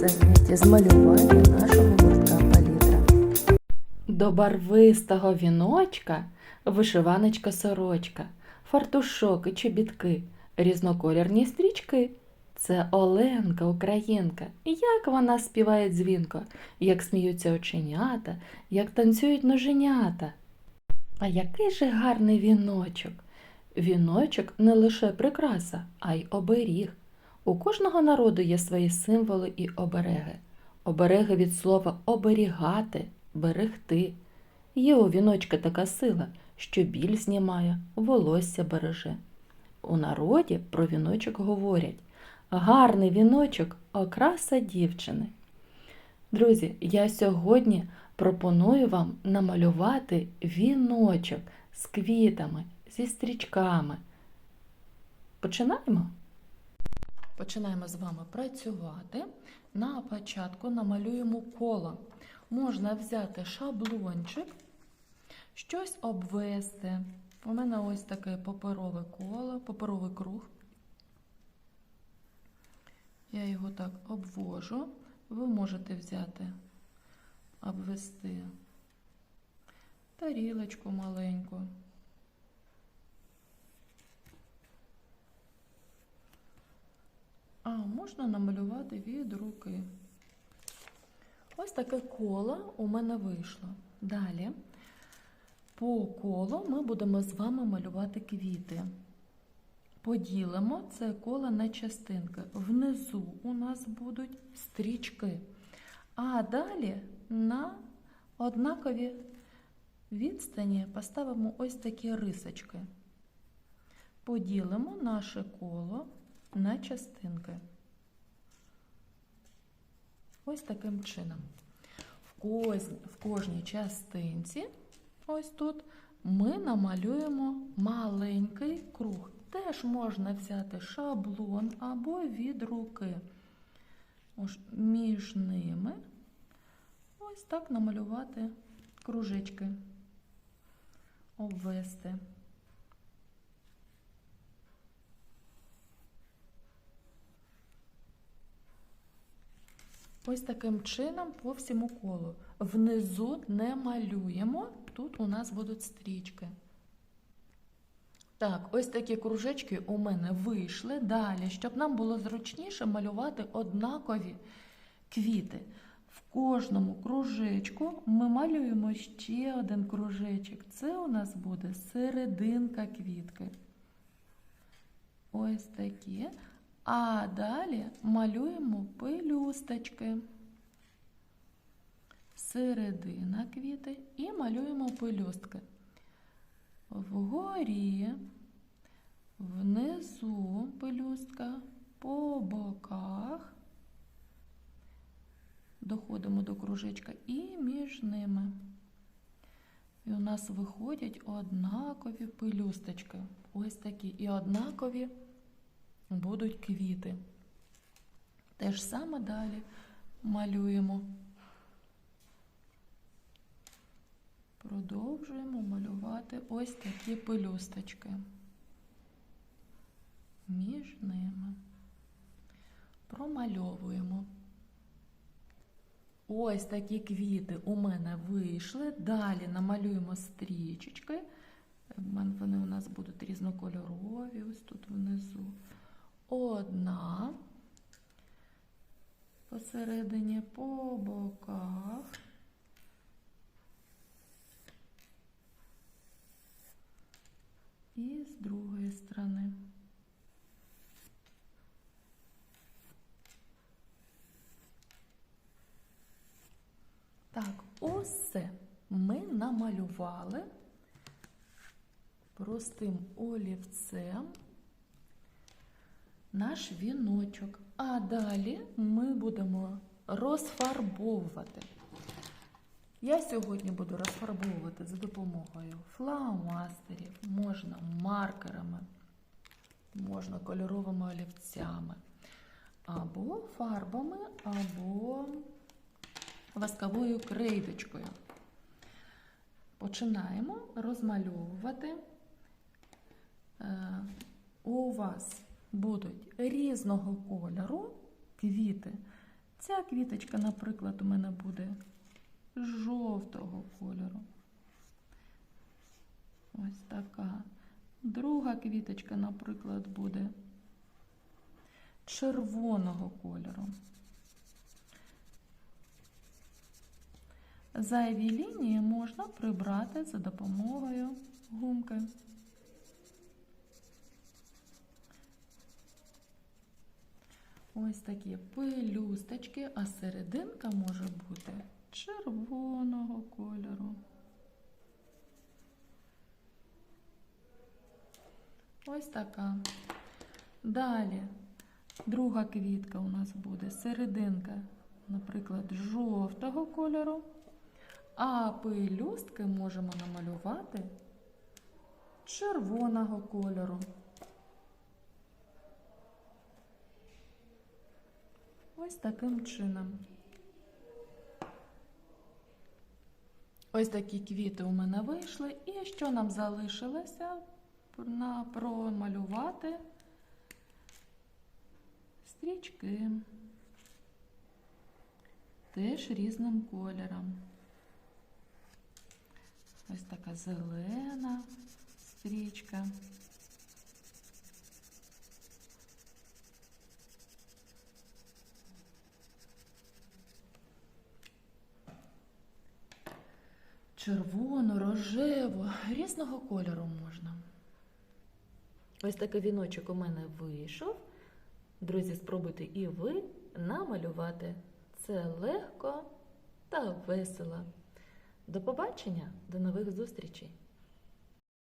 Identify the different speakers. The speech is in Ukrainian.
Speaker 1: для нашого гуртка палітра. До барвистого віночка вишиваночка сорочка, фартушок і чобітки, різнокольорні стрічки. Це Оленка, українка. Як вона співає дзвінко, як сміються оченята, як танцюють ноженята. А який же гарний віночок! Віночок не лише прикраса, а й оберіг. У кожного народу є свої символи і обереги. Обереги від слова оберігати, берегти. Є у віночка така сила, що біль знімає, волосся береже. У народі про віночок говорять гарний віночок окраса дівчини. Друзі, я сьогодні пропоную вам намалювати віночок з квітами, зі стрічками. Починаємо? Починаємо з вами працювати. На початку намалюємо коло. Можна взяти шаблончик, щось обвести. У мене ось таке паперове коло, паперовий круг. Я його так обвожу. Ви можете взяти, обвести тарілочку маленьку. А можна намалювати від руки. Ось таке коло у мене вийшло. Далі по колу ми будемо з вами малювати квіти. Поділимо це коло на частинки. Внизу у нас будуть стрічки, а далі на однакові відстані поставимо ось такі рисочки. Поділимо наше коло на частинки. Ось таким чином. В, коз... в кожній частинці, ось тут, ми намалюємо маленький круг. Теж можна взяти шаблон або від руки. Ось між ними ось так намалювати кружечки, обвести. Ось таким чином по всьому колу. Внизу не малюємо, тут у нас будуть стрічки. Так, ось такі кружечки у мене вийшли. Далі, щоб нам було зручніше малювати однакові квіти. В кожному кружечку ми малюємо ще один кружечок. Це у нас буде серединка квітки. Ось такі. А далі малюємо пелюсточки. Середина квіти і малюємо пелюстки. Вгорі, внизу пелюстка, по боках, доходимо до кружечка і між ними. І у нас виходять однакові пелюсточки. Ось такі і однакові будуть квіти. Те ж саме далі малюємо. Продовжуємо малювати ось такі пелюсточки між ними. Промальовуємо. Ось такі квіти у мене вийшли. Далі намалюємо стрічечки. Вони у нас будуть різнокольорові, ось тут внизу. Одна посередині по боках. І з другої сторони. Так, усе ми намалювали простим олівцем наш віночок. А далі ми будемо розфарбовувати. Я сьогодні буду розфарбовувати за допомогою фломастерів, можна маркерами, можна кольоровими олівцями, або фарбами, або восковою крейдочкою. Починаємо розмальовувати. Е, У вас будуть різного кольору квіти. Ця квіточка, наприклад, у мене буде жовтого кольору. Ось така. Друга квіточка, наприклад, буде червоного кольору. Зайві лінії можна прибрати за допомогою гумки. Ось такі пелюсточки, а серединка може бути червоного кольору. Ось така. Далі друга квітка у нас буде серединка, наприклад, жовтого кольору. А пелюстки можемо намалювати червоного кольору. Ось таким чином. Ось такі квіти у мене вийшли. І що нам залишилося промалювати стрічки. Теж різним кольором. Ось така зелена стрічка. Червону, рожеву, різного кольору можна. Ось такий віночок у мене вийшов. Друзі, спробуйте і ви намалювати. Це легко та весело. До побачення, до нових зустрічей!